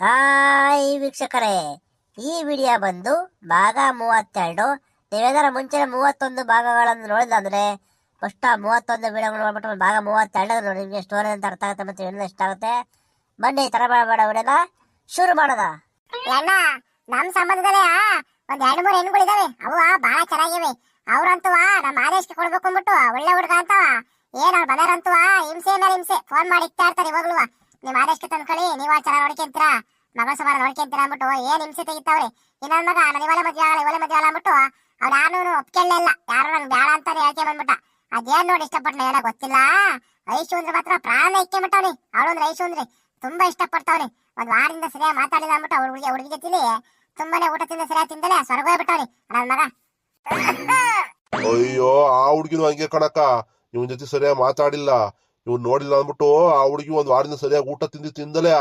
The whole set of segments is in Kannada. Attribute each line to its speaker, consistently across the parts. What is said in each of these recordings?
Speaker 1: ಹಾಯ್ ವೀಕ್ಷಕರೇ. ಈ ವಿಡಿಯೋ ಬಂದು ಭಾಗ ಮೂವತ್ತೆರಡು. ನೀವೇನಾರ ಮುಂಚೆ ಮೂವತ್ತೊಂದು ಭಾಗಗಳನ್ನು ನೋಡಿದ್ರೆ ಅಂದ್ರೆ ಫಸ್ಟ್ ಆ ಮೂವತ್ತೊಂದು ವಿಡಿಯೋಗಳು ನೋಡ್ಬಿಟ್ಟು ಭಾಗ ಮೂವತ್ತೆರಡು ನೋಡಿ, ನಿಮಗೆ ಸ್ಟೋರಿ ಅಂತ ಅರ್ಥ ಆಗುತ್ತೆ ಮತ್ತೆ ಇನ್ನೂ ಇಷ್ಟ ಆಗುತ್ತೆ. ಬನ್ನಿ, ಈ ಥರ ಮಾಡಬೇಡ ಶುರು ಮಾಡೋದ
Speaker 2: ಅಣ್ಣ ನಮ್ಮ ಸಂಬಂಧದಲ್ಲೇ ಒಂದು ಎರಡು ಮೂರು ಹೆಣ್ಣುಗಳಿದ್ದಾವೆ ಅವು ಭಾಳ ಚೆನ್ನಾಗಿವೆ. ಅವ್ರಂತೂ ನಮ್ಮ ಆದೇಶಕ್ಕೆ ಕೊಡ್ಬೇಕು ಅಂದ್ಬಿಟ್ಟು ಒಳ್ಳೆ ಹುಡುಗ ಅಂತವ. ಏನ್ ಅವ್ರು ಆ, ಹಿಂಸೆ ಮೇಲೆ ಹಿಂಸೆ. ಫೋನ್ ಮಾಡಿ ಇರ್ತಾರೆ ಇವಾಗ್ಲೂ. ನಿಮ್ ಆದೇಶಕ್ಕೆ ತಂದ್ಕೊಳ್ಳಿ. ಚಾರ ಚೆನ್ನಾಗಿ ನೋಡ್ಕೊಂತೀರಾ ಮಗಳ ಸುಮಾರ ನೋಡ್ಕೊಂತೀರಾ ಅಂದ್ಬಿಟ್ಟು ಏನ್ ಹಿಂಸೆ ತೆಗಿತಾವ್ರಿ? ಇನ್ನೊಂದ್ ಮಗ ನಾನು ಇವಳೆ ಮದ್ವೆ ಆಗಲ್ಲ, ಇವಳೆ ಮದ್ವೆ ಆಗಲ್ಲ ಅಂದ್ಬಿಟ್ಟು ಅವ್ರು ಯಾರು ಒಪ್ಕೊಳ್ಳೇ ಇಲ್ಲ. ಯಾರು ನಂಗೆ ಬೇಡ ಅಂತ ಹೇಳ್ಕೆ ಬಂದ್ಬಿಟ್ಟ? ಅದೇನ್ ನೋಡಿ ಇಷ್ಟಪಟ್ಲ ಏನೋ ಗೊತ್ತಿಲ್ಲ? ಐಶು ಅಂದ್ರೆ ಮಾತ್ರ ಪ್ರಾಣ ಇಕ್ಕೊಂಬಿಟ್ಟವ್ನಿ ಅವಳು ಅಂದ್ರೆ ಐಶು ಅಂದ್ರೆ ತುಂಬಾ ಇಷ್ಟಪಡ್ತಾವ್ನಿ. ಒಂದ್ ವಾರದಿಂದ ಸರಿಯಾಗಿ ಮಾತಾಡಿಲ್ಲ ಅಂದ್ಬಿಟ್ಟು ಅವ್ರ ಹುಡುಗಿ ಹುಡುಗಿ ಜೊತೆಲಿ ತುಂಬಾನೇ ಊಟ ತಿಂದ, ಸರಿಯಾಗಿ ತಿಂದಲೆ ಸ್ವರ್ಗ ಹೋಗ್ಬಿಟ್ಟವ್ನಿ ನನ್ನ ಮಗ.
Speaker 3: ಅಯ್ಯೋ, ಆ ಹುಡುಗಿನ ಹಂಗೆ ಕಣಕ್ಕ. ಇವನ್ ಜೊತೆ ಸರಿಯಾಗಿ ಮಾತಾಡಿಲ್ಲ. ಇವ್ನ್ ನೋಡಿಲ್ಲ ಅಂದ್ಬಿಟ್ಟು ಆ ಹುಡುಗಿ ಒಂದ್ ವಾರದಿಂದ ಸರಿಯಾಗಿ ಊಟ ತಿಂದು ತಿಂದಲೇ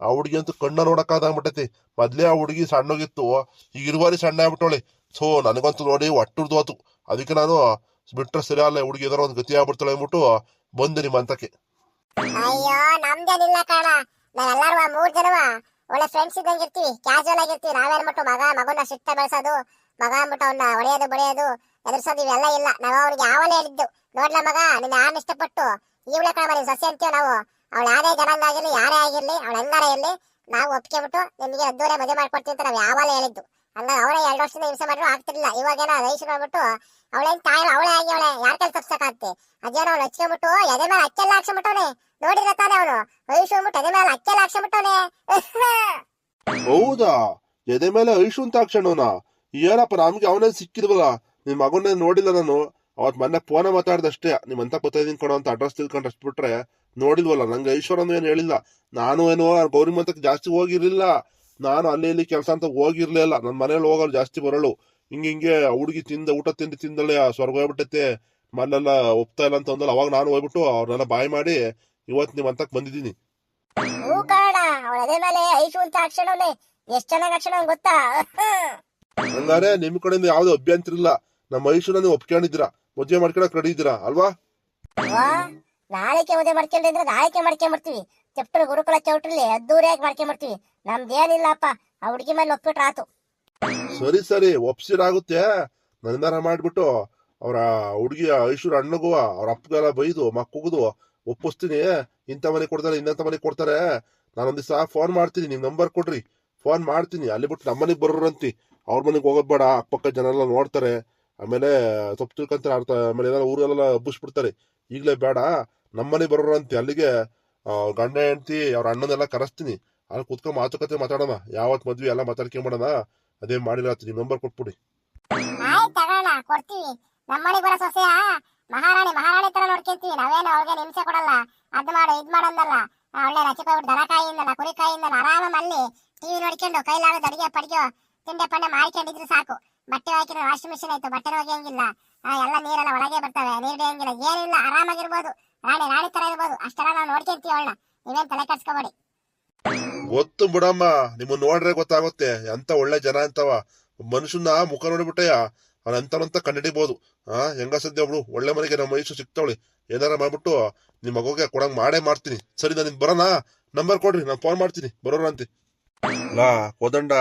Speaker 3: ಆ ಹುಡುಗಿ ಅಂತೂ ಕಣ್ಣ ನೋಡಕ್ಕಾಗ್ಬಿಟ್ಟೈತಿ ಮೊದ್ಲೇ ಆ ಹುಡುಗಿ ಸಣ್ಣಗಿತ್ತು. ಈಗ ಇರುವಾರಿ ಸಣ್ಣ ಆಗ್ಬಿಟ್ಟವಳೆ. ಸೊ ನನಗಂತೂ ನೋಡಿ ಒಟ್ಟುರ್ದೋತು ಅದಕ್ಕೆ ನಾನು ಬಿಟ್ರೆ ಸರಿ ಅಲ್ಲ ಹುಡುಗಿ ಏನಾರ ಒಂದ್ ಗತಿ ಆಗ್ಬಿಡ್ತಾಳೆ ಅಂದ್ಬಿಟ್ಟು ಬಂದೆ ನಿಮ್ಮ ಅಂತಕ್ಕೆ
Speaker 2: ಅಯ್ಯೋ, ನಮ್ದೇನಿಲ್ಲ ಕಾಣ. ನಾವೆಲ್ಲಾರು ಮೂರ್ ಜನವ? ಒಳ್ಳೆ ಫ್ರೆಂಡ್ಸ್ ಇದ್ದಂಗೆ ಇರ್ತೀವಿ. ಕ್ಯಾಶುವಲ್ ಆಗಿರ್ತೀವಿ. ನಾವೇನ್ಬಿಟ್ಟು ಮಗ, ಮಗನ ಸಿಟ್ಟ ಬೆಳೆಸೋದು. ಮಗ ಅಂದ್ಬಿಟ್ಟು ಅವನ್ನ ಹೊಡೆಯೋದು, ಬಡಿಯೋದು, ಎದುರಿಸೋದು, ಇವೆಲ್ಲ ಇಲ್ಲ. ನಾವು ಅವ್ರಿಗೆ ಯಾವಲೇ ಹೇಳಿದ್ದು. ನೋಡ್ಲ ಮಗ, ನಿನ್ನ ಯಾರನ್ನ ಇಷ್ಟಪಟ್ಟು? ಇವಳೆ ಕಣ ಸಸ್ಯ ಅಂತೀವಿ ನಾವು. ಅವಳು ಯಾರೇ ಜನಾಂಗ ಆಗಿರಲಿ ಯಾರೇ ಆಗಿರ್ಲಿ, ಅವಳು ಹೆಂಗಾರ ಇರಲಿ, ನಾವು ಒಪ್ಕೊಂಬಿಟ್ಟು ನಿಮಗೆ ಅದ್ದೂರೇ ಮದುವೆ ಮಾಡ್ಕೊಡ್ತೀವಿ ಅಂತ ನಾವು ಯಾವಾಗ ಹೇಳಿದ್ದು. ಅಲ್ಲ ಅವಳೇ ಎರಡು ವರ್ಷದಿಂದ ಹಿಂಸೆ ಮಾಡಿದ್ರು, ಆಗ್ತಿರ್ಲಿಲ್ಲ. ಇವಾಗೇನೋ ರೈಸ್ ನೋಡ್ಬಿಟ್ಟು ಅವಳೇನ್ ತಾಯಿ, ಅವಳೇ ಆಗಿ ಅವಳೆ, ಯಾರ ಕೈಲಿ ತಪ್ಸಕ್ಕಾಗ್ತಿ ಅದೇನೋ ಅವಳು ಹಚ್ಕೊಂಬಿಟ್ಟು, ಎದೆ ಮೇಲೆ ಅಕ್ಕೆಲ್ಲ ಹಾಕ್ಸ್ಬಿಟ್ಟವನೆ ನೋಡಿದ್ರ ತಾನೇ ಅವನು? ವಯಸ್ಸು ಅಂದ್ಬಿಟ್ಟು ಎದೆ ಮೇಲೆ ಅಕ್ಕೆಲ್ಲ ಹಾಕ್ಸ್ಬಿಟ್ಟವನೆ
Speaker 3: ಹೌದಾ? ಎದೆ ಮೇಲೆ ಐಶು ಅಂತ ಹಾಕ್ಸೋಣ ಏನಪ್ಪ, ನಮ್ಗೆ ಅವನೇ ಸಿಕ್ಕಿದ್ವಲ್ಲ? ನಿನ್ ಮಗನ ನೋಡಿಲ್ಲ ನಾನು. ಅವತ್ ಮೊನ್ನೆ ಫೋನ ಮಾತಾಡ್ದಷ್ಟೇ. ನಿಮ್ ಅಂತ ಗೊತ್ತಾಯ್ತೀನಿ ಕೊಡೋ ಅಂತ ಅಡ್ರೆಸ್ ತಿಳ್ಕೊಂಡು ಅಷ್ಟು ಬಿಟ್ರೆ ನೋಡಿಲ್ವಲ್ಲ ನಂಗೆ ಐಶ್ವರ್ಯನು ಏನು ಹೇಳಿಲ್ಲ. ನಾನು ಏನೋ ಗೌರಿ ಮಂತಕ್ಕೆ ಜಾಸ್ತಿ ಹೋಗಿರ್ಲಿಲ್ಲ. ನಾನು ಅಲ್ಲಿ ಇಲ್ಲಿ ಕೆಲಸ ಅಂತ ಹೋಗಿರ್ಲಿಲ್ಲ ನನ್ನ ಮನೇಲಿ ಹೋಗಲು ಜಾಸ್ತಿ ಬರಳು. ಹಿಂಗೆ ಹಿಂಗೆ ಹುಡುಗಿ ತಿಂದ ಊಟ ತಿಂಡಿ ತಿಂದಳೆ ಸ್ವರ್ಗ ಹೋಗ್ಬಿಟ್ಟೈತೆ. ಮನೆಲ್ಲ ಒಪ್ತಾ ಇಲ್ಲ ಅಂತ ಅಂದಲ್ಲ ಅವಾಗ ನಾನು ಹೋಗ್ಬಿಟ್ಟು ಅವ್ರನ್ನ ಬಾಯ್ ಮಾಡಿ ಇವತ್ತು ನಿಮ್ ಅಂತಕ್ ಬಂದಿದ್ದೀನಿ.
Speaker 2: ಐಶು
Speaker 3: ಹಂಗಾರೆ ನಿಮ್ ಕಡೆಯಿಂದ ಯಾವ್ದು ಅಭ್ಯಂತರ ಇಲ್ಲ. ನಮ್ಮ ಐಶುನ ನೀವು ಒಪ್ಕೊಂಡಿದ್ದೀರಾ? ಮದುವೆ ಮಾಡ್ಕೊಳಕ್ ರೆಡಿ ಇದ್ದೀರಾ? ಅಲ್ವಾ?
Speaker 1: ನಾಳೆಗೆ ಮದುವೆ ಮಾಡ್ಕೊಂಡಿದ್ರೆ ನಾಳೆಗೆ ಮಾಡ್ಕೊಂಡ್ಬಿಡ್ತೀವಿ ಚಪ್ಟರ್ ಗುರುಕುಲ ಚೌಟ್ರಲ್ಲಿ ಅದ್ದೂರಿಯಾಗಿ ಮಾಡ್ಕೊಂಡ್ಬಿಡ್ತೀವಿ ನಮ್ದೇನಿಲ್ಲಪ್ಪ ಆ ಹುಡುಗಿ ಮೇಲೆ ಒಪ್ಪಿಟ್ರೆ ಆತು.
Speaker 3: ಸರಿ ಸರಿ ಒಪ್ಸಿರಾಗುತ್ತೆ. ನಂದಾರ ಮಾಡ್ಬಿಟ್ಟು ಅವರ ಹುಡುಗಿಯ ಐಶ್ವರ್ಯ ಅಣ್ಣಗೂ ಅವ್ರ ಅಪ್ಪಗೆಲ್ಲ ಬೈದು ಮಕ್ಕುಗುದು ಒಪ್ಪಿಸ್ತೀನಿ. ಇಂಥ ಮನೆ ಕೊಡ್ತಾರೆ ಇನ್ನಂತ ಮನೆ ಕೊಡ್ತಾರೆ. ನಾನೊಂದ್ ದಿವಸ ಫೋನ್ ಮಾಡ್ತೀನಿ ನಿಮ್ ನಂಬರ್ ಕೊಡ್ರಿ. ಫೋನ್ ಮಾಡ್ತೀನಿ. ಅಲ್ಲಿ ಬಿಟ್ಟು ನಮ್ಮನೆಗೆ ಬರೋರಂತಿ. ಅವ್ರ ಮನೆಗೆ ಹೋಗೋದ್ ಬೇಡ ಅಕ್ಕಪಕ್ಕ ಜನ ಎಲ್ಲ ನೋಡ್ತಾರೆ. ಆಮೇಲೆ ತಪ್ಪು ತಿಳ್ಕೊಂತಾರೆ ಅರ್ಥ ಆಮೇಲೆ ಏನಾರ ಊರಲ್ಲೆಲ್ಲ ಹಬ್ಬಿಸ್ಬಿಡ್ತಾರೆ ಈಗಲೇ ಬೇಡ ನಮ್ಮನೆ ಬರೋರಂತಿ ಅಲ್ಲಿಗೆ ಆ, ಗಂಡ ಹೆಂಡ್ತಿ ಅವ್ರ ಅಣ್ಣನೆಲ್ಲ ಕರೆಸ್ತೀನಿ. ಅಲ್ಲಿ ಕುತ್ಕೊಂಡ್ ಮಾತುಕತೆ ಮಾತಾಡೋಣ. ಯಾವತ್ ಮದ್ವಿ ಎಲ್ಲ ಮಾಡೋಣ ಅದೇ ಮಾಡಿಲ್ಲ ನಿಮ್ಮ ನಂಬರ್ ಕೊಟ್ಬಿಡಿ.
Speaker 2: ಆಯ್ತು ತಗೋಣ ನಮ್ಮನೆಗೆ ಬರೋ ಸೊಸೆಯ ಮಹಾರಾಣಿ ಮಹಾರಾಣಿ ತರ ನೋಡ್ಕೊಂತೀವಿ. ನಾವೇನು ಅವ್ರಿಗೆ ಹಿಂಸೆ ಕೊಡಲ್ಲ. ಅದ್ ಮಾಡು ಇದ್ ಮಾಡಂದಲ್ಲ ಒಳ್ಳೆ ರಚಿಕೋಬಿಟ್ಟು ದನ ಕಾಯಿಯಿಂದಲ್ಲ ಕುರಿ ಕಾಯಿಯಿಂದಲ್ಲ ಆರಾಮ ಅಲ್ಲಿ ಟಿವಿ ನೋಡ್ಕೊಂಡು ಕೈಲಾಗದ ಅಡಿಗೆ ಪಡಿಗೆ ತಿಂಡೆ ಪಂಡೆ ಮಾಡ್ಕೊಂಡಿದ್ರು ಸಾಕು. ಬಟ್ಟೆ ಹಾಕಿದ್ರೆ ವಾಷಿಂಗ್ ಮಿಷಿನ್ ಆಯ್ತು ಬಟ್ಟೆ ಒಗೆಯಂಗಿಲ್ಲ ಆ, ಎಲ್ಲ ನೀರೆಲ್ಲ ಒಳಗೆ ಬರ್ತವೆ ನೀರ್ ಬೇಯಂಗಿಲ್ಲ ಏನಿಲ್ಲ ಆರಾಮಾಗಿರ್ಬೋದು. ರಾಣಿ ರಾಣಿ ತರ ಇರ್ಬೋದು. ಅಷ್ಟೆಲ್ಲ ನಾವು ನೋಡ್ಕೊಂತೀವಿ ಅವಳನ್ನ. ನೀವೇನ್ ತಲೆ ಕಟ್ಸ್ಕೊಬೇಡಿ
Speaker 3: ಗೊತ್ತು ಬಿಡಮ್ಮ ನಿಮ್ಮನ್ನ ನೋಡ್ರೆ ಗೊತ್ತಾಗುತ್ತೆ. ಎಂತ ಒಳ್ಳೆ ಜನ ಅಂತವ. ಮನುಷ್ಯನ ಮುಖ ನೋಡಿಬಿಟ್ಟೆಯ ಅವ್ನ ಅಂತವಂತ ಕಂಡಿಡಿಬಹುದು ಆ ಹೆಂಗ ಸದ್ಯ ಅವಳು ಒಳ್ಳೆ ಮನೆಗೆ ನಮ್ಮ ಮೈಸೂರು ಸಿಗ್ತಾವಳಿ ಏನಾರ ಮಾಡ್ಬಿಟ್ಟು ನಿಮ್ಮ ಮಗುಗೆ ಕೊಡಂಗ್ ಮಾಡೇ ಮಾಡ್ತೀನಿ. ಸರಿ ನಾನು ಬರೋಣ ನಂಬರ್ ಕೊಡ್ರಿ ನಾನು ಫೋನ್ ಮಾಡ್ತೀನಿ. ಬರೋರಂತೆ ಅಂತೆ ಲಾ ಕೋದಂಡ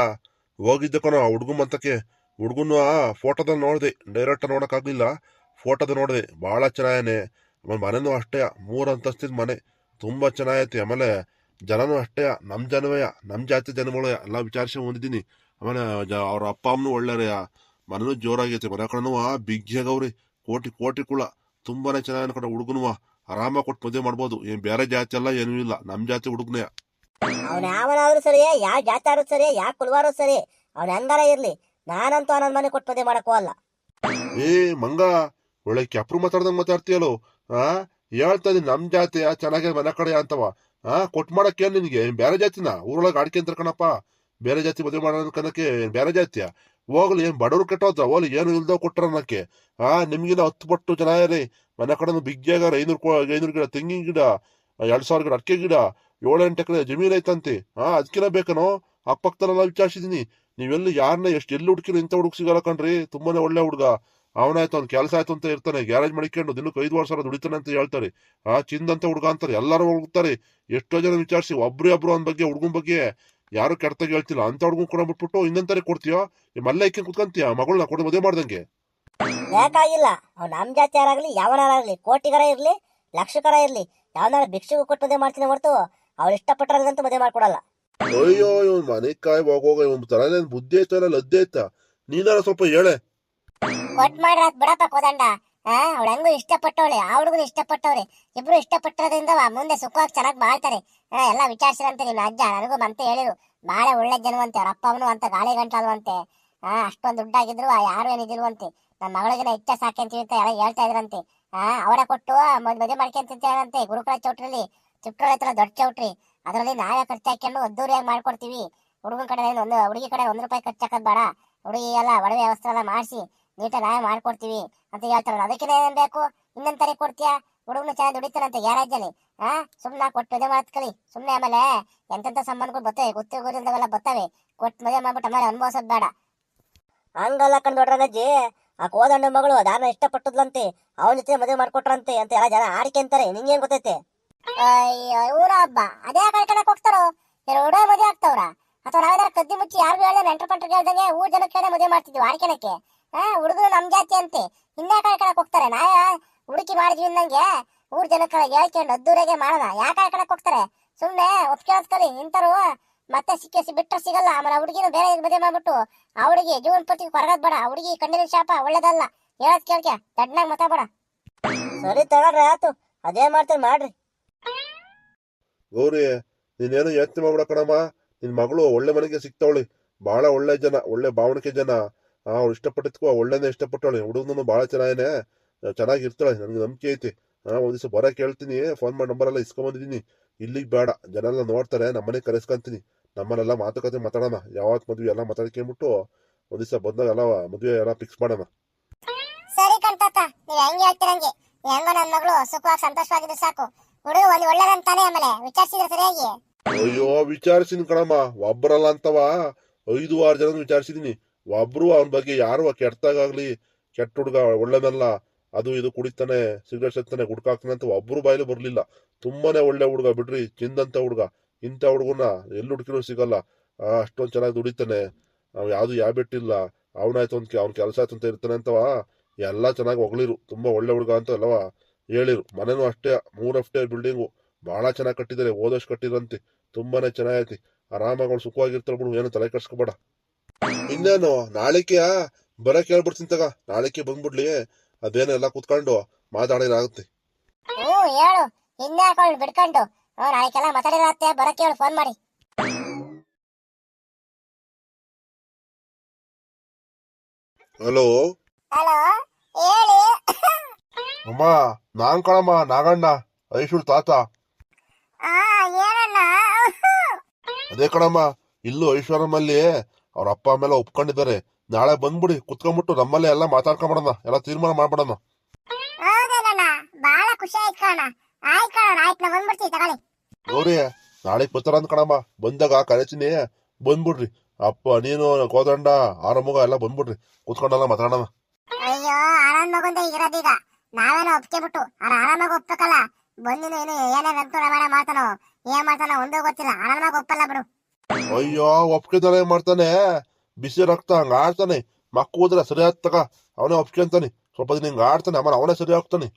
Speaker 3: ಹೋಗಿದ್ದೆ ಕಣೋ ಮಂತಕ್ಕೆ ಹುಡುಗನು ಫೋಟೋದಲ್ಲಿ ನೋಡಿದೆ ಡೈರೆಕ್ಟ್ ನೋಡೋಕ್ಕಾಗಲಿಲ್ಲ. ಫೋಟೋದ ನೋಡಿದೆ ಬಹಳ ಚೆನ್ನಾಗೇನೆ ಆಮೇಲೆ ಮನೆನೂ ಅಷ್ಟೇ, ಮೂರು ಅಂತಸ್ತಿನ ಮನೆ. ತುಂಬಾ ಚೆನ್ನಾಗೈತಿ. ಆಮೇಲೆ ಜನನೂ ಅಷ್ಟೇ ನಮ್ಮ ಜನವೇ ನಮ್ಮ ಜಾತಿ ಜನಗಳು ಎಲ್ಲ ವಿಚಾರಿಸಿ ಹೊಂದಿದ್ದೀನಿ. ಆಮೇಲೆ ಅವ್ರ ಅಪ್ಪ ಅಮ್ಮನು ಒಳ್ಳೆಯ ಮನೂ ಜೋರಾಗೈತಿ. ಮನೆ ಕಡೆನೂ ಬಿಗ್ಗಿಯಾಗವ್ರಿ ಕೋಟಿ ಕೋಟಿ ಕುಳ ತುಂಬಾನೇ ಚೆನ್ನಾಗಿ ಅನ್ಕೊಂಡ ಹುಡುಗನು. ಆರಾಮಾಗಿ ಕೊಟ್ಟು ಮದುವೆ ಮಾಡ್ಬೋದು. ಏನ್ ಬೇರೆ ಜಾತಿ ಎಲ್ಲ ಏನೂ ಇಲ್ಲ. ನಮ್ಮ ಜಾತಿ ಹುಡುಗನೇ.
Speaker 1: ಅವ್ನ ಯಾವನಾದ್ರೂ ಸರಿ, ಯಾವ ಜಾತಿ ಆದ್ರೂ ಸರಿ, ಯಾವ ಕುಲವಾರು ಸರಿ, ಅವ್ನ ಹೆಂಗಾರ ಇರ್ಲಿ. ನಾನಂತೂ ನನ್ನ ಮನೆ ಕೊಟ್ಟು ಮದುವೆ ಮಾಡಕ್ಕೂ ಅಲ್ಲ.
Speaker 3: ಏ, ಮಂಗ, ಒಳ್ಳೆ ಕೆಪ್ರು ಮಾತಾಡ್ದಂಗ ಮಾತಾಡ್ತೀಯಲ್ಲೋ? ಆ, ಹೇಳ್ತಾ ನಮ್ ಜಾತಿ ಚೆನ್ನಾಗಿ ಮನೆ ಕಡೆ ಅಂತವ. ಆ, ಕೊಟ್ ಮಾಡಕ್ ಏನ್ ನಿನ್ಗೆ ಬೇರೆ ಜಾತಿನ? ಊರೊಳಗೆ ಆಡ್ಕೊಂತಾರ ಕಣಪ್ಪ. ಬೇರೆ ಜಾತಿ ಮದುವೆ ಏನ್ ಬೇರೆ ಜಾತಿಯ? ಹೋಗ್ಲಿ, ಏನ್ ಬಡವ್ರು ಕೆಟ್ಟೋದ ಹೋಗ್ಲಿ, ಏನು ಇಲ್ದೋ ಕೊಟ್ರ ಅನ್ನಕ್ಕೆ. ಆ ನಿಮ್ಗಿನ ಹತ್ತು ಪಟ್ಟು ಜನ ರೀ ಮನೆ ಕಡೆ ಬಿಗ್ಗಿಯಾಗಾರ ಐನೂರು ಐನೂರು ಗಿಡ, ತೆಂಗಿನ ಗಿಡ, ಎರಡ್ ಸಾವಿರ ಗಿಡ, ಅಡಿಕೆ ಗಿಡ, ಏಳೆಂಟು ಎಕರೆ ಜಮೀನ್ ಐತಂತೆ. ಆ ಅದಕ್ಕಿನ ಬೇಕನೋ? ಅಕ್ಕಪಕ್ಕದಲ್ಲ ವಿಚಾರಿಸಿದೀನಿ. ನೀವೆಲ್ಲಿ ಯಾರನ್ನ ಎಷ್ಟು ಎಲ್ಲಿ ಹುಡುಕಿರೋ ಇಂಥ ಹುಡುಗ ಸಿಗಲ್ಲ ಕಣ್ರಿ. ತುಂಬಾನೇ ಒಳ್ಳೆ ಹುಡುಗ. ಅವನಾಯ್ತು, ಅವ್ನ ಕೆಲಸ ಆಯ್ತು ಅಂತ ಇರ್ತಾನೆ ಗ್ಯಾರೇಜ್ ಮಾಡಿಕೊಂಡು ದಿನಕ್ಕೆ ಐದು ವರ್ಷ ದುಡಿತಾನೆ ಅಂತ ಹೇಳ್ತಾರೆ. ಆ, ಚಿಂದಂತ ಹುಡುಗ ಅಂತಾರೆ. ಎಲ್ಲರೂ ಹೋಗ್ತಾರೆ. ಎಷ್ಟೋ ಜನ ವಿಚಾರಿಸಿ, ಒಬ್ರು ಒಬ್ರು ಅವನ ಬಗ್ಗೆ, ಹುಡುಗನ ಬಗ್ಗೆ ಯಾರು ಕೆಡ್ತಾಗ ಹೇಳ್ತಿಲ್ಲ. ಅಂತ ಹುಡುಗನ್ ಕೂಡ ಬಿಟ್ಬಿಟ್ಟು ಇನ್ನೊಂದರೆ ಕೊಡ್ತೀಯೋ? ಮಲ್ಲ ಇಕ್ಕಿ ಕುತ್ಕೊಂತೀಯ? ಮಗಳನ್ನ ಕೊಡು, ಮದುವೆ ಮಾಡ್ದಂಗೆ.
Speaker 1: ಯಾಕಾಗಿಲ್ಲ ಅವ್ನು ನಮ್ಮ ಜಾತಿಯಾರಾಗ್ಲಿ ಯಾವನಾರಾಗ್ಲಿ ಕೋಟಿಗರ ಇರ್ಲಿ, ಲಕ್ಷಕರ ಇರ್ಲಿ, ಯಾವನಾರ ಭಿಕ್ಷೆಗೂ ಕೊಟ್ಟು ಮದುವೆ ಮಾಡ್ತೀನಿ ಹೊರತು ಅವ್ರು ಇಷ್ಟಪಟ್ಟರಂತೂ ಮದುವೆ ಮಾಡ್ಕೊಡಲ್ಲ.
Speaker 3: ಅಯ್ಯೋ ಇವನ್ ಮನೆ ಕಾಯಿ ಹೋಗೋಗ ಇವನ್ ತಲೆನೇನ್ ಬುದ್ಧಿ ಐತಲ್ಲ ಲದ್ದೆ ಐತ ನೀನಾರ ಸ್ವಲ್ಪ ಹೇಳೆ.
Speaker 2: ಕೊಟ್ ಮಾಡ್ರ ಬಿಡಪ್ಪ ಕೋದಂಡ. ಅವಳ ಹೆಂಗು ಇಷ್ಟಪಟ್ಟವಳೆ, ಆ ಹುಡುಗನ ಇಷ್ಟಪಟ್ಟವ್ರೆ. ಇಬ್ರು ಇಷ್ಟಪಟ್ಟಿರೋದ್ರಿಂದ ಮುಂದೆ ಸುಖವಾಗಿ ಚೆನ್ನಾಗಿ ಬಾಳ್ತಾರೆ. ಎಲ್ಲ ವಿಚಾರಿಸಿರಂತೆ ನಿಮ್ಮ ಅಜ್ಜ, ನನಗೂ ಅಂತ ಹೇಳಿದ್ರು ಬಾಳೆ ಒಳ್ಳೆ ಜನವಂತೆ ಅವ್ರ ಅಪ್ಪ ಅವನು ಅಂತ, ಗಾಳಿ ಗಂಟಲ್ವಂತೆ ಅಷ್ಟೊಂದು ದುಡ್ಡಾಗಿದ್ರು ಯಾರು ಏನಿದಿಲ್ವಂತೆ ನನ್ನ ಮಗಳಿಗಿನ ಹೆಚ್ಚ ಸಾಕೆ ಅಂತ ಎಲ್ಲ ಹೇಳ್ತಾ ಇದ್ರಂತೆ. ಅವರ ಕೊಟ್ಟು ಮದ್- ಮದುವೆ ಮಾಡ್ಕೊಂತಿಂತೇಳಂತೆ ಗುರುಕುಲ ಚೌಟ್ರಿ ಚಿಟ್ರ ಹತ್ರ ದೊಡ್ಡ ಚೌಟ್ರಿ. ಅದರಲ್ಲಿ ನಾವೇ ಖರ್ಚು ಹಾಕೊಂಡು ಅದ್ದೂರಿಯಾಗಿ ಮಾಡ್ಕೊಡ್ತೀವಿ. ಹುಡುಗನ ಕಡೆ ಒಂದು ಹುಡುಗಿ ಕಡೆ ಒಂದು ರೂಪಾಯಿ ಖರ್ಚು ಹಾಕೋದು ಬೇಡ. ಹುಡುಗಿ ಎಲ್ಲ ಒಡವೆ ವಸ್ತ್ರ ಎಲ್ಲ ಮಾಡಿಸಿ ನೀಟಾಗಿ ನಾವೇ ಮಾಡ್ಕೊಡ್ತೀವಿ ಅಂತ ಹೇಳ್ತಾರಲ್ಲ. ಅದಕ್ಕಿಂತ ಏನ್ ಬೇಕು? ಇನ್ನೊಂದು ತಾರೀಕು ಕೊಡ್ತೀಯಾ? ಹುಡುಗನು ಚೆನ್ನಾಗಿ ಯಾರ ಗ್ಯಾರೇಜಲ್ಲಿ. ಹಾಂ ಸುಮ್ಮನೆ ಕೊಟ್ಟು ಮದುವೆ ಮಾಡ್ಕಲಿ ಸುಮ್ಮನೆ ಆಮೇಲೆ ಎಂತೆಂಥ ಸಂಬಂಧಗಳು ಬರ್ತವೆ ಗೊತ್ತು ಗೊತ್ತಿಲ್ಲದವೆಲ್ಲ ಬರ್ತವೆ ಕೊಟ್ಟು ಮದುವೆ ಮಾಡ್ಬಿಟ್ಟು ಆಮೇಲೆ ಅನುಭವಿಸೋದು ಬೇಡ.
Speaker 1: ಹಂಗಲ್ಲ ಕಂಡು ಹೊಡ್ರಜ್ಜಿ ಆ ಕೋದಂಡ ಮಗಳು ಅದಾರನ ಇಷ್ಟಪಟ್ಟದ್ಲಂತೆ. ಅವನ ಜೊತೆ ಮದುವೆ ಮಾಡ್ಕೊಟ್ರಂತೆ ಅಂತ ಎಲ್ಲ ಜನ ಆಡಿಕೆ ಅಂತಾರೆ. ನಿಂಗೇನು ಗೊತ್ತೈತೆ?
Speaker 2: ಅಯ್ಯೋ, ಊರ ಹಬ್ಬ. ಅದೇ ಕಳ್ಕೊಳಕ್ ಹೋಗ್ತಾರೋ? ಊರ ಮದುವೆ ಆಗ್ತಾವ್ರ? ಅಥವಾ ನಾವೇನಾರ ಕದ್ದಿ ಮುಚ್ಚಿ ಯಾರು ಹೇಳ್ದೆ ನೆಂಟರ್ ಪಂಟ್ರಿಗೆ ಹೇಳ್ದಂಗೆ ಊರ್ ಜನಕ್ಕೆ ಮದುವೆ ಮಾಡ್ತಿದ್ವಿ ಆಡ್ಕೊಳಕ್ಕೆ ಹಾ ಹುಡುಗರು ನಮ್ ಜಾತಿ ಅಂತೆ. ಹಿಂದೆ ಕಳ್ಕೊಳಕ್ ಹೋಗ್ತಾರೆ. ನಾ ಹುಡುಕಿ ಮಾಡಿದ್ವಿ ನಂಗೆ ಊರ್ ಜನಕ್ಕೆ ಹೇಳ್ಕೊಂಡು ಅದ್ದೂರಿಗೆ ಮಾಡೋಣ ಯಾಕೆ ಕಳ್ಕೊಳಕ್ ಹೋಗ್ತಾರೆ? ಸುಮ್ನೆ ಒಪ್ಕೊಳ್ಳೋದ್ ನಿಂತರು ಮತ್ತೆ ಸಿಕ್ಕಿ ಬಿಟ್ರೆ ಸಿಗಲ್ಲ. ಆಮೇಲೆ ಹುಡುಗಿನ ಬೇರೆ ಮದುವೆ ಮಾಡ್ಬಿಟ್ಟು ಆ ಹುಡುಗಿ ಜೀವನ ಪತಿ ಹೊರಗದ್ ಬೇಡ. ಹುಡುಗಿ ಕಣ್ಣಿನ ಶಾಪ ಒಳ್ಳೇದಲ್ಲ. ಹೇಳದ್ ಕೇಳ್ಕೆ. ದಡ್ನಾಗ್ ಬೇಡ.
Speaker 1: ಸರಿ ತಗೊಳ್ರಿ ಆತು ಅದೇ ಮಾಡ್ತೀನಿ, ಮಾಡ್ರಿ.
Speaker 3: ಗೌರಿ, ನೀನೇನು ಯೋಚನೆ ಮಾಡ್ಬೇಡ ಕಣಮ್ಮ? ನಿನ್ ಮಗಳು ಒಳ್ಳೆ ಮನೆಗೆ ಸಿಗ್ತಾವಳಿ. ಬಹಳ ಒಳ್ಳೆ ಜನ, ಒಳ್ಳೆ ಭಾವಣಿಕೆ ಜನ. ಅವ್ರು ಇಷ್ಟಪಟ್ಟಿದ್ಕೋ, ಒಳ್ಳೆನೇ ಇಷ್ಟಪಟ್ಟವಳಿ. ಹುಡುಗನು ಬಹಳ ಚೆನ್ನಾಗೇನೆ, ಚೆನ್ನಾಗಿರ್ತಾಳೆ. ನನ್ಗೆ ನಂಬಿಕೆ ಐತಿ. ಒಂದ್ ದಿವಸ ಬರೋಕೆ ಹೇಳ್ತೀನಿ. ಫೋನ್ ಮಾಡಿ ನಂಬರ್ ಎಲ್ಲ ಇಸ್ಕೊಂಬಂದಿದ್ದೀನಿ ಇಲ್ಲಿಗೆ ಬೇಡ. ಜನ ಎಲ್ಲ ನೋಡ್ತಾರೆ. ನಮ್ಮನೆ ಕರೆಸ್ಕೊಂತೀನಿ. ನಮ್ಮನ್ನೆಲ್ಲ ಮಾತುಕತೆ ಮಾತಾಡೋಣ. ಯಾವತ್ ಮದುವೆ ಎಲ್ಲ ಮಾತಾಡ್ಕೊಂಬಿಟ್ಟು ಒಂದ್ ದಿವಸ ಬಂದಾಗ ಎಲ್ಲ ಮದುವೆ ಎಲ್ಲ ಫಿಕ್ಸ್ ಮಾಡೋಣ.
Speaker 2: ಸರಿ ಕಣ್ತಾತ ನೀವು ಹೆಂಗ್ ಹೇಳ್ತೀರಂಗೆ? ಹೆಂಗೋ ನನ್ನ ಮಗಳು ಸುಖವಾಗಿ ಸಂತೋಷವಾಗಿದ್ರೆ ಸಾಕು. ಹುಡುಗ ಒಂದು ಒಳ್ಳೇದಂತಾನೆ ಆಮೇಲೆ. ವಿಚಾರಿಸಿದ್ರೆ ಸರಿಯಾಗಿ.
Speaker 3: ಅಯ್ಯೋ, ವಿಚಾರಿಸಿನ ಕಣಮ್ಮ. ಒಬ್ಬರಲ್ಲ ಅಂತವ. ಐದು ಆರು ಜನ ವಿಚಾರಿಸಿದೀನಿ. ಒಬ್ರು ಅವನ ಬಗ್ಗೆ ಯಾರು ಕೆಟ್ಟದಾಗ್ಲಿ ಕೆಟ್ಟ ಹುಡುಗ ಒಳ್ಳೆನಲ್ಲ ಅದು ಇದು ಕುಡಿತಾನೆ, ಸಿಗರೇಟ್ ಸತ್ತಾನೆ ಗುಡ್ಕಾಕ್ತಾನೆ ಅಂತ ಒಬ್ರು ಬಾಯಿಲು ಬರ್ಲಿಲ್ಲ. ತುಂಬಾನೇ ಒಳ್ಳೆ ಹುಡುಗ ಬಿಡ್ರಿ, ಚಿಂದಂತ ಹುಡುಗ. ಇಂಥ ಹುಡುಗನ ಎಲ್ಲಿ ಹುಡುಕಿರೋ ಸಿಗಲ್ಲ. ಅಷ್ಟೊಂದು ಚೆನ್ನಾಗಿ ದುಡಿತಾನೆ. ಅವ್ ಯಾವ್ದು ಯಾಬಿಟ್ ಇಲ್ಲ. ಅವನಾಯ್ತು ಒಂದ್ ಅವ್ನ ಕೆಲಸ ಆಯ್ತು ಅಂತ ಇರ್ತಾನೆ ಅಂತವ. ಎಲ್ಲ ಚೆನ್ನಾಗಿ ಹೊಗಳಿರು. ತುಂಬಾ ಒಳ್ಳೆ ಹುಡುಗ ಅಂತ ಅಲ್ಲವ. ಹೇಳಿರು ಮನೆನೂ ಅಷ್ಟೇ ಮೂರ್ ಅಷ್ಟೇ ಬಿಲ್ಡಿಂಗು. ಬಹಳ ಚೆನ್ನಾಗಿ ಕಟ್ಟಿದ್ದಾರೆ ಓದೋಷ್ಟು ಕಟ್ಟಿರಂತೆ ತುಂಬಾನೇ ಚೆನ್ನಾಗೈತಿ. ಆರಾಮಾಗಿ ಸುಖವಾಗಿರ್ತಾರೆ ಬಿಡು ಏನು ತಲೆ ಕಟ್ಸ್ಕೊಬೇಡ ಇನ್ನೇನು ನಾಳೆಕೆ ಬರಕ್ ಹೇಳ್ಬಿಡ್ತೀನಿ ತಗ. ನಾಳೆಕೆ ಬಂದ್ಬಿಡ್ಲಿ. ಅದೇನೋ ಎಲ್ಲ ಕುತ್ಕೊಂಡು ಮಾತಾಡಿರಾಗುತ್ತೆ
Speaker 2: ಹ್ಞೂ ಹೇಳು. ಹಿಂದೆ ಹಾಕೊಂಡು ಬಿಡ್ಕೊಂಡು. ಹ್ಞೂ ನಾಳೆಗೆಲ್ಲ ಮಾತಾಡಿರತ್ತೆ ಬರಕ್ಕೆ ಹೇಳು ಫೋನ್ ಮಾಡಿ.
Speaker 3: ಹಲೋ
Speaker 2: ಹಲೋ
Speaker 3: ಅಮ್ಮ ನಾನ್ ಕಣಮ್ಮ ನಾಗಣ್ಣ ಐಶೂರ್ ತಾತ. ಅದೇ ಕಣಮ್ಮ ಇಲ್ಲೂ ಐಶ್ವರ್ಯಮಲ್ಲಿ ಅವ್ರ ಅಪ್ಪ ಅಮ್ಮೆಲ್ಲ ಒಪ್ಕೊಂಡಿದ್ದಾರೆ. ನಾಳೆ ಬಂದ್ಬಿಡಿ ಕುತ್ಕೊಂಡ್ಬಿಟ್ಟು ನಮ್ಮಲ್ಲೇ ಎಲ್ಲ ಮಾತಾಡ್ಕೊಂಬಿಡೋಣ ಎಲ್ಲ ತೀರ್ಮಾನ ಮಾಡ್ಬಿಡೋಣ.
Speaker 2: ಬಹಳ ಖುಷಿ ಆಯ್ತು ಕಣ ಆಯ್ತು ಕಣ ಆಯ್ತು ನಾ ಬಂದ್ಬಿಡ್ತೀವಿ ತಗೊಳ್ಳಿ.
Speaker 3: ಗೌರಿ ನಾಳೆಗ್ ಬರ್ತಾರ ಅಂದ್ ಕಣಮ್ಮ. ಬಂದಾಗ ಕರೆಚಿನಿ ಬಂದ್ಬಿಡ್ರಿ. ಅಪ್ಪ ನೀನು ಕೋದಂಡ ಆರಮಗ ಎಲ್ಲ ಬಂದ್ಬಿಡ್ರಿ. ಕುತ್ಕೊಂಡೆಲ್ಲ ಮಾತಾಡೋಣ.
Speaker 2: ಅಯ್ಯೋ ಆರಾಮ್ ಮಗುಂದ ಇರೋದೀಗ. ನಾವೇನೋ ಒಪ್ಕೊಂಬಿಟ್ಟು ಅವ್ರ ಆರಾಮಾಗಿ ಒಪ್ಬೇಕಲ್ಲ. ಬಂದಿನ ಏನು ಏನೇ ವೆಂಕಟೂರ ಬೇಡ ಮಾಡ್ತಾನೋ, ಏನ್ ಮಾಡ್ತಾನೋ ಒಂದೂ ಗೊತ್ತಿಲ್ಲ. ಆರಾಮಾಗಿ ಒಪ್ಪಲ್ಲ ಬಿಡು.
Speaker 3: ಅಯ್ಯೋ ಒಪ್ಕೊಂತಾನೆ ಮಾಡ್ತಾನೆ. ಬಿಸಿ ರಕ್ತ ಹಂಗ ಆಡ್ತಾನೆ. ಮಕ್ಕ ಹೋದ್ರೆ ಸರಿ ಹತ್ತಕ ಅವನೇ ಒಪ್ಕೊಂತಾನೆ ಸ್ವಲ್ಪ ದಿನ ಹಿಂಗ ಆಡ್ತಾನೆ. ಆಮೇಲೆ ಅವನೇ ಸರಿ ಆಗ್ತಾನೆ.